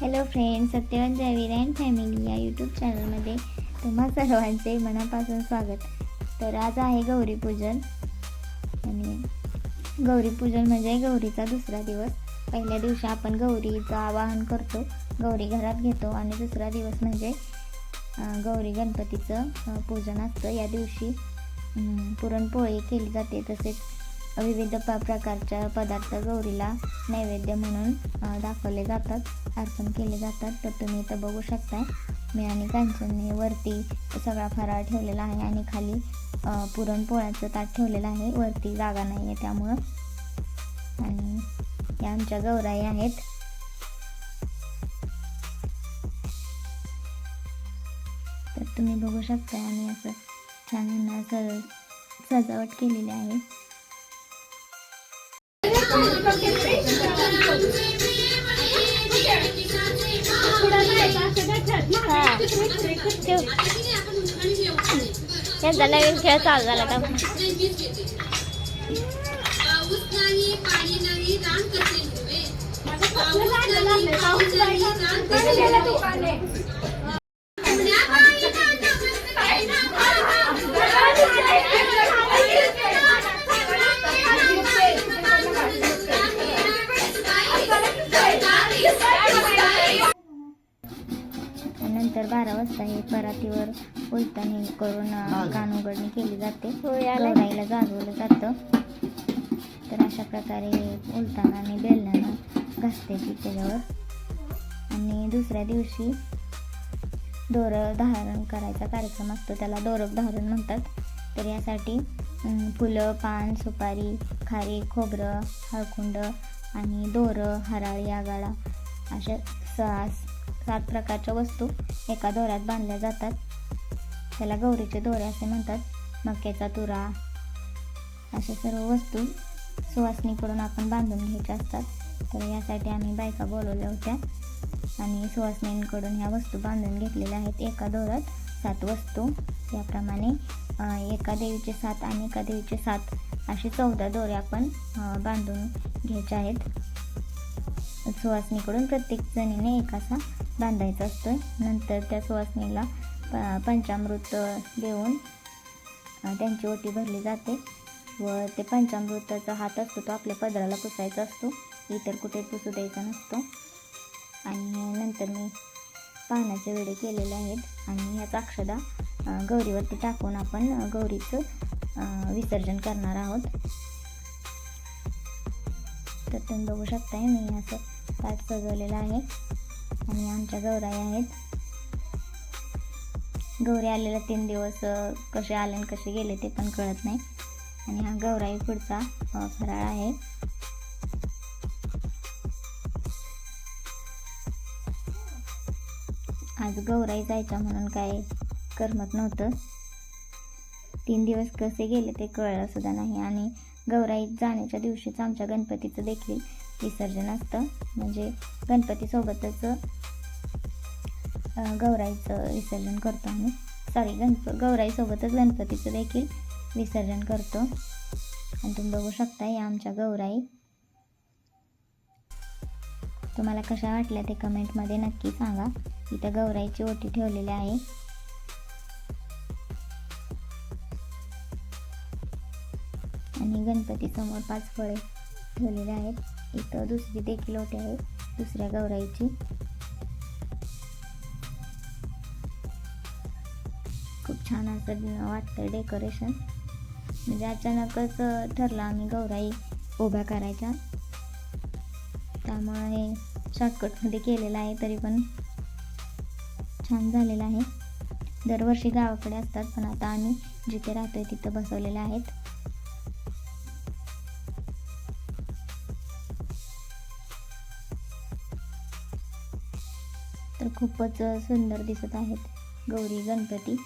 Hello friend Satyavant Jayveer and family या YouTube चॅनलमध्ये तुम्हा सर्वांचे मनापासून स्वागत. तर आज आहे गौरीपूजन आणि गौरीपूजन म्हणजे गौरीचा दुसरा दिवस. पहिल्या दिवशी आपण गौरीचं आवाहन करतो. गौरी घरात घेतो आणि दुसरा दिवस म्हणजे गौरी गणपतीचं पूजन असतं. या दिवशी पुरणपोळी केली जाते तसेच विविध प प्रकारच्या पदार्थ गौरीला नैवेद्य म्हणून दाखवले जातात अर्पण केले जातात. तर तुम्ही इथं बघू शकता मी आणि कांचनने वरती सगळा फराळ ठेवलेला आहे आणि खाली पुरणपोळ्याचं ताट ठेवलेलं आहे. वरती जागा नाही आहे त्यामुळं. आणि या आमच्या गौराई आहेत. तर तुम्ही बघू शकता आणि असं छान सजावट केलेली आहे. यांचा नवीन खेळ चालू झाला का पाऊस नाही नंतर बारा वाजता हे परातीवर उलटणी करून कान उघडणी केली जाते. गौराईला जागवलं जातं. तर अशा प्रकारे उलटाना आणि बेलण्यानं घासते ती त्याच्यावर. आणि दुसऱ्या दिवशी दोर धारण करायचा कार्यक्रम असतो त्याला दोरक धारण म्हणतात. तर यासाठी फुलं पान सुपारी खारी खोबरं हळकुंड आणि दोरं हराळी आगाळा अशा सहा सात प्रकारच्या वस्तू एका दोऱ्यात बांधल्या जातात. त्याला गौरीचे दोरे असे म्हणतात. मक्याचा तुरा अशा सर्व वस्तू सुवासनीकडून आपण बांधून घ्यायच्या असतात. तर यासाठी आम्ही बायका बोलवल्या होत्या. आणि सुवासनींकडून ह्या वस्तू बांधून घेतलेल्या आहेत. एका दोऱ्यात सात वस्तू. याप्रमाणे एका देवीचे सात आणि एका देवीचे सात असे चौदा दोरे आपण बांधून घ्यायचे आहेत. सुवासनीकडून प्रत्येक जणीने एक असा बांधायचा असतो नंतर त्या सुवासनीला प पंचामृत देऊन त्यांची ओटी भरली जाते व ते पंचामृताचा हात असतो तो आपल्या पदराला पुसायचा असतो. इतर कुठे पुसू द्यायचा नसतो. आणि नंतर मी पानाचे वेडे केलेले आहेत आणि ह्याचा अक्षदा गौरीवरती टाकून आपण गौरीचं विसर्जन करणार आहोत. तर तुम्ही बघू शकताय मी असं ताट सजवलेला आहे. आणि आमच्या गौराई आहेत. गौरी आलेला तीन दिवस कसे आले आणि कसे गेले ते पण कळत नाही. आणि हा गौराई पुढचा फराळ आहे. आज गौराई जायचा म्हणून काय करमत नव्हतं. तीन दिवस कसे गेले ते कळलं सुद्धा नाही. आणि गौराईत जाण्याच्या दिवशीच आमच्या गणपतीचं देखील विसर्जन असतं. म्हणजे गणपतीसोबतच गौराईचं विसर्जन करतो आम्ही. सॉरी गणप गौराईसोबतच गणपतीचं देखील विसर्जन करतो. आणि तुम्ही बघू शकता या आमच्या गौराई. तुम्हाला कशा वाटल्या ते कमेंटमध्ये नक्की सांगा. इथं गौराईची ओटी ठेवलेली आहे. आणि गणपतीसमोर पाच फळे ठेवलेले आहेत. इथं दुसरी देखील ओटी आहे दुसऱ्या गौराईची. खूप छान असं वाटतं डेकोरेशन. म्हणजे अचानकच ठरलं आम्ही गौराई उभ्या करायच्या. त्यामुळे हे शॉर्टकटमध्ये केलेलं आहे तरी पण छान झालेलं आहे. दरवर्षी गावाकडे असतात पण आता आम्ही जिथे राहतोय तिथं बसवलेलं आहेत. तर खूपच सुंदर दिसत आहेत. गौरी गणपती.